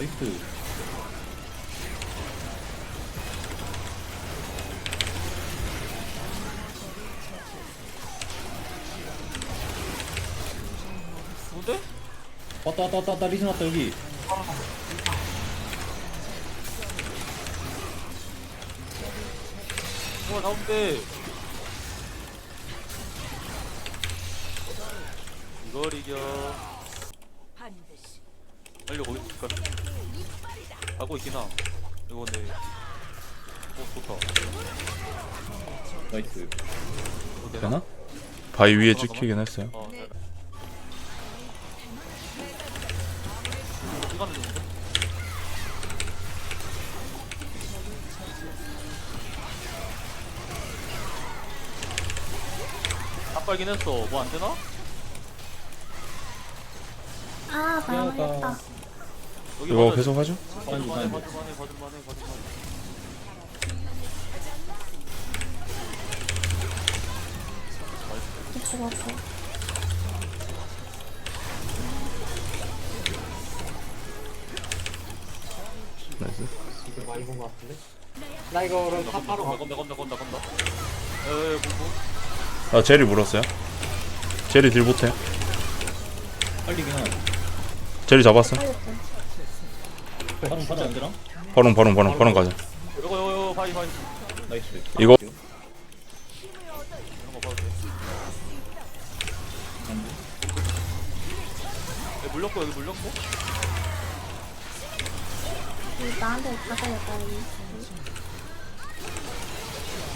나이스. 뭔데? 왔다 왔다 왔다 왔다 리신 왔다 여기. 뭐가 나온대 이걸 이겨 거기 있을까? 가고 있긴 함 이거 근데 어 좋다 나이스. 이거 되나? 바위 위에 찍히긴 했어요. 어 줬는데? 아빨긴 했어 뭐 안 되나? 아, 망했다. 이거. 계속 하죠? 죽었어. 나이스. 이거 많이 본 것 같은데? 나 이거 그럼 탑 바로 가. 건다 건다 건다 건다 에에 뭐뭐 아 제리 물었어요. 제리 딜 못해. 빨리긴 하네. 제리 잡았어. 바로 바로 안 되나? 바론 바론 바론 바론 가자. 이거 이거 이거 바이 바이 나이스. 이거 이런 거 봐도 돼 여기 물렸고 여기 물렸고 이 나한테 가져야겠다, 이.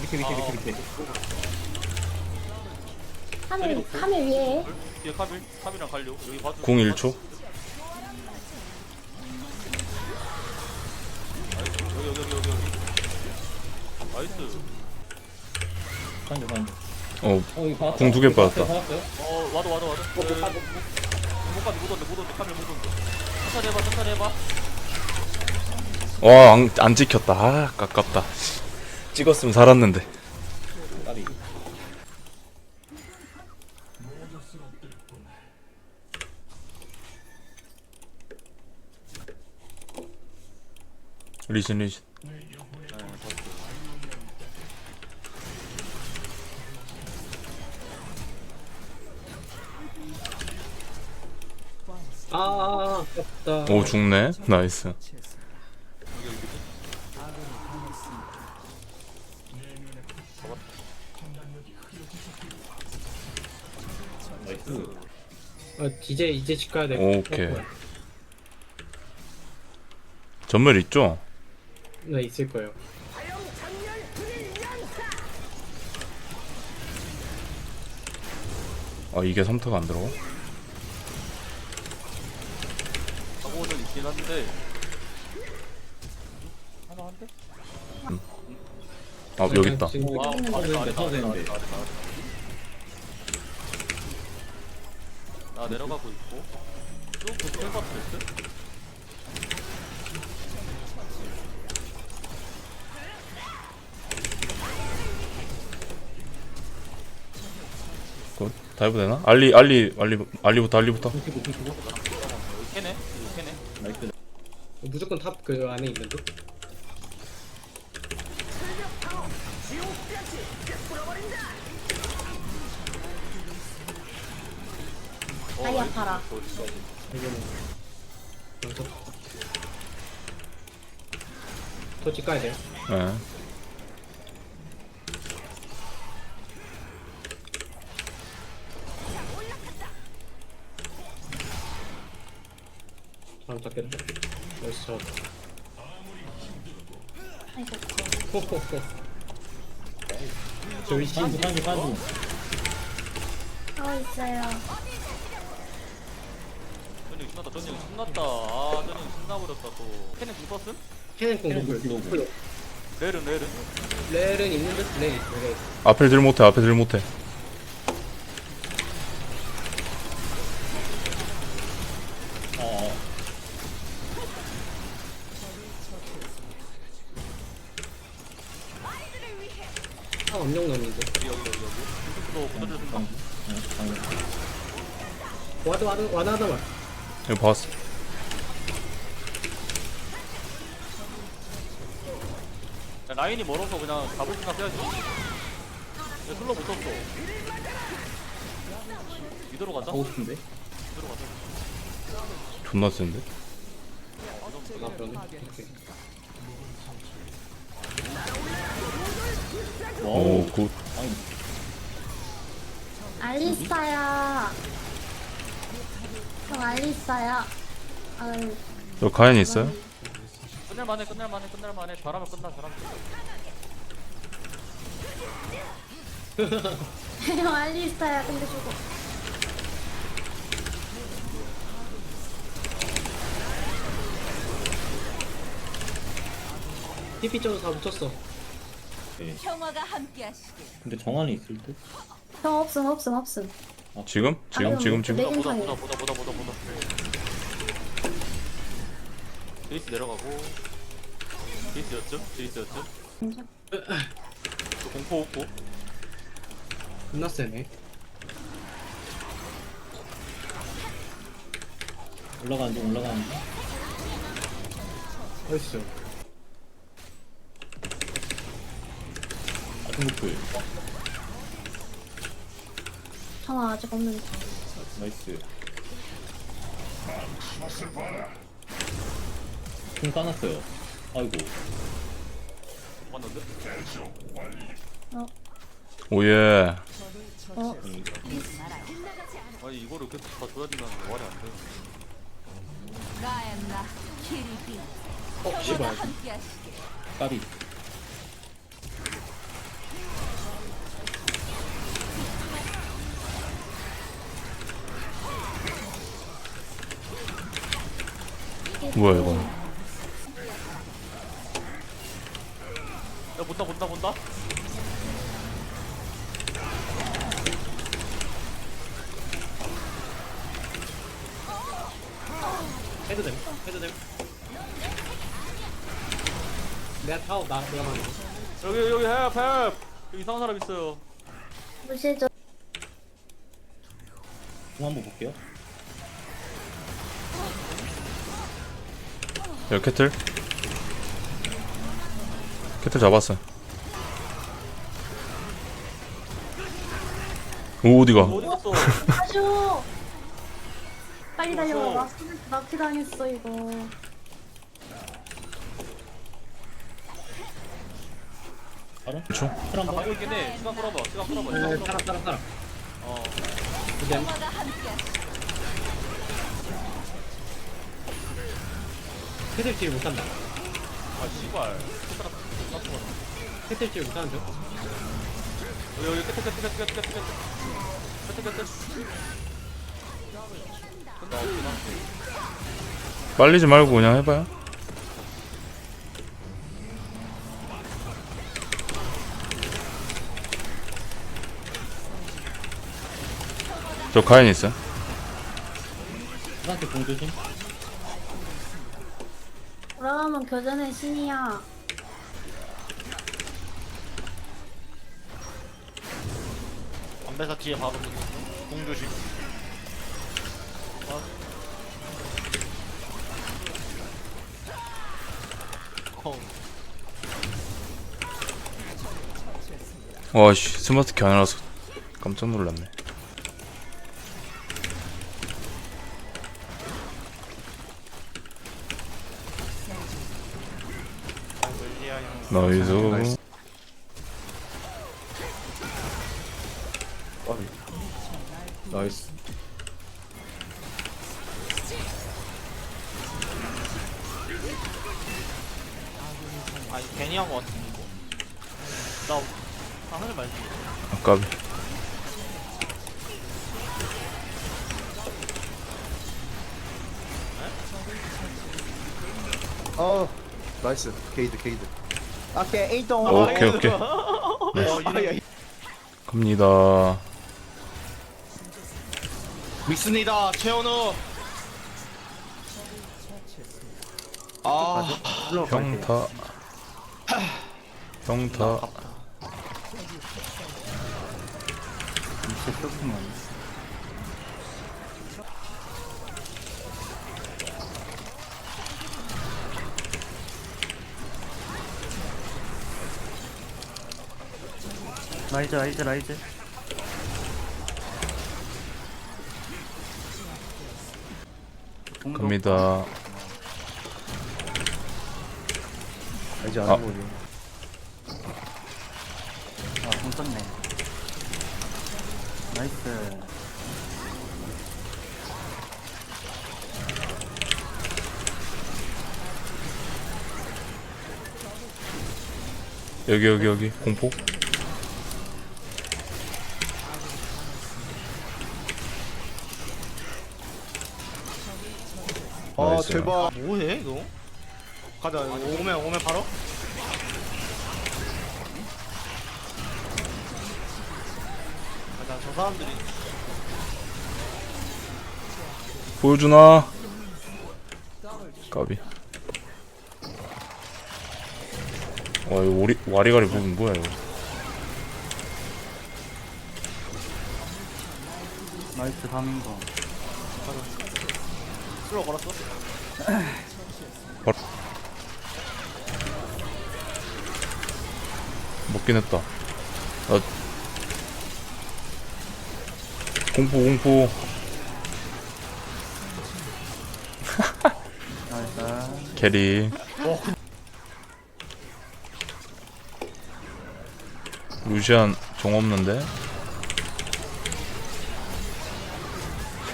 밑에 밑에 밑에 밑에. 카멜, 카멜 위에. 뒤에 카빌 카빌이랑 갈려 여기 봐줘 궁 1초. 나이스 여기 여기 여기 여기 여기 나이스 반주 반주. 어 어. 궁두개. 받았어요? 어 와도 와도 와도 못 가도 못 온대 못 온대 카빌 못 온대 천천히 해봐 천천히 해봐 와 안 안 찍혔다. 아 깝깝다. 찍었으면 살았는데. 리신 리신. 아, 아, 아깝다. 오 죽네. 나이스. 나이스. 어, 이제 이제 집 가야 돼. 오케이. 전멸 있죠? 네 있을 거예요. 아 이게 3타가 안 들어가? 사고는 있긴 한데 하나 한데? 아 여기 있다. 지금 와 되는데. 나 내려가고 있고 쭉 계속 해봐도 될 듯? 굿. 다이브 되나? 알리 알리 알리 알리부터 알리부터 여기 캐네 나이스. 무조건 탑 그 안에. 아파라. 어딨어? 여기서. 저집 가야 돼요. 예. 사람 잡겠다. 여기서 잡았다. 아이고, 호호호. 저기 씨. 반주 반주 반주. 어, 있어요. 전이 신났다 전이 신났다 아 전이 신나버렸다 또 캐네 궁 썼음? 캐넨 공 캐넨 노블. 공 노블. 렐은 렐은? 렐은 있는 듯? 렐 있어. 렐. 앞에 들 못해 앞에 들 못해. 차 엄청 넘는데. 여기 여기 네, 와드 와드 와드 이거 봤어. 야, 라인이 멀어서 그냥 잡을 생각 해야지. 야 슬로 붙었어. 미드로 가자. 가고 싶은데? 미드로 가자. 존나 센데? 아, 아 그러네. 오케이. 오굿 아니 알리스타야. 형 알리스타야. 아유. 저 가연 있어요? 끝낼만해, 끝낼만해, 끝낼만해. 잘하면 끝나, 잘하면 끝나. 형 알리스타야. 근데 저거. TP 쪽으로 다 붙였어. 평화가 함께하시길. 근데 정한이 있을 듯 형 없음 없음 없음. 지금? 지금 아니요, 지금 지금? 네. 보다, 보다. 보다, 보다, 보다, 보다, 보다. 제이스 내려가고. 제이스였죠? 제이스였죠? 공포 없고. 겁나 세네. 올라가는 중 올라가는 중 어딨어? 노플 형 아직 없는데. 나이스 좀 까놨어요 아이고? 어. 오예 어. 아니, 이거를 계속 다 줘야 된다는 게 말이 안 키리비. 어. 까비 뭐야 이거 야, 본다, 본다, 본다? 해도 됨. 해도 됨. 내가 타워 나 내가 만든. 여기, 여기, 헬프, 헬프! 여기 이상한 사람 있어요. 무시해줘. 공 한번 볼게요 야 캐틀 캐틀 잡았어 오 어디가 어디 갔어? 아주. 빨리 달려와. 납치 당했어 이거. 그쵸? 풀 아, 한번 가고 있긴 해. 시간 끌어봐, 시간 끌어봐, 네, 끌어봐. 따라 따라 따라. 어. 그다음 평화가 함께하시길. 캐틀 못한다. 아, 씨발. 손가락 다 죽었어. 못하는 중. 여기, 여기, 끝에, 끝에, 끝에, 끝에, 끝에, 끝에. 끝에, 끝에. 끝나, 없구나. 빨리지 말고 그냥 해봐요 저 가연 있어요 풀한테 공 조심 돌아가면 교전의 신이야. 담배사 뒤에 바로 공조심. 어. 와씨 스마트 키 아니라서 깜짝 놀랐네 나이스. 나이스. 아니 괜히 한 거 같은데 이거. 나 아, 하지 말지. 아까비 어 나이스. 게이드 게이드 오케이 에이동. 오케이 오케이. 아야 갑니다. 믿습니다 최현우. 아. 평타. 평타 라이즈 라이즈 라이즈. 공도 갑니다. 알지 아. 않은 거지. 아공 썼네. 나이스. 여기 여기 여기. 공포 아 나이스. 제발. 뭐해 너? 가자 오면 오면 바로? 가자 저 사람들이. 보여주나? 까비. 와 이거 오리, 와리가리 부분 뭐야 이거? 나이스 가민거 슬로 걸었어? 먹긴 했다. 나 공포 공포. 나이스 캐리 루시안 정 없는데?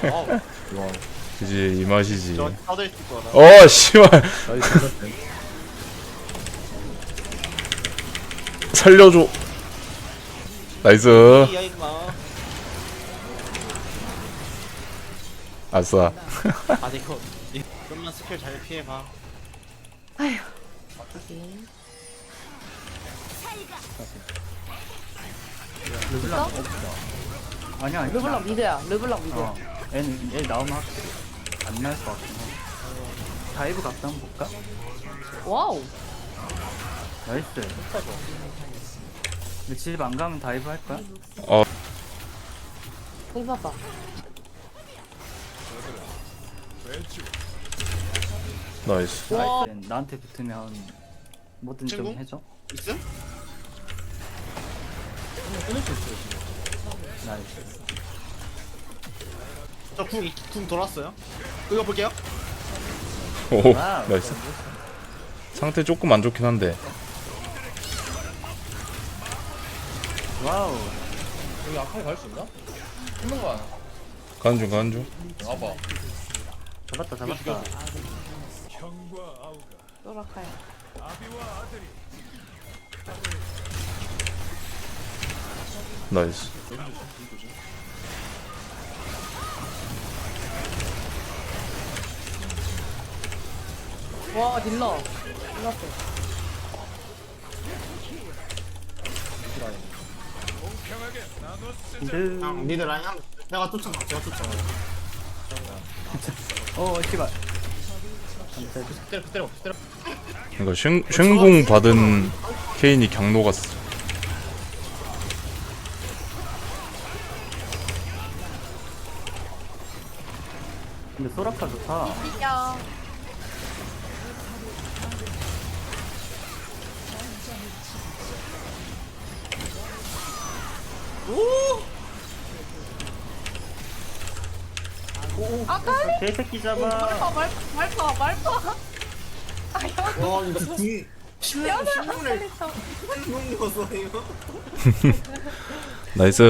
어, 그지 이 맛이지. 저 다들 있을 거라. 어 씨발. 살려줘. 나이스. 이야 임마. 아싸. 아 이거 이- 좀만 스킬 잘 피해봐. 아니야 아니야 르블랑 미드야. 르블랑 미드. 어얘 나오면 확실히 안 날 것 같긴 해 다이브 각도 한번 볼까? 와우. 나이스 근데 집 안 가면 다이브 할 거야? 공 쐈다. 나이스 와. 나이스 나한테 붙으면 뭐든 좀 친구? 해줘 있음? 나이스 저궁궁 돌았어요 이거 볼게요 오 와우. 나이스 상태 조금 안 좋긴 한데 와우 여기 앞에 갈 수 있나? 있는 거 아니야? 가는 중 가는 중 와봐. 잡았다 잡았다 또라카야. 나이스 와 딜러. 딜러스. 근데 형 니들 라인 한 내가 쫓아가 제가 쫓아가 어 씨발 때려 때려 때려. 그러니까 쉔, 쉔궁 받은 케인이 경로 갔어 근데 소라카 좋다 야. 개새끼 잡아. 말파 말파 말파 말파. 와 이거 궁 10분 10분에 궁 넣었어 이거. 나이스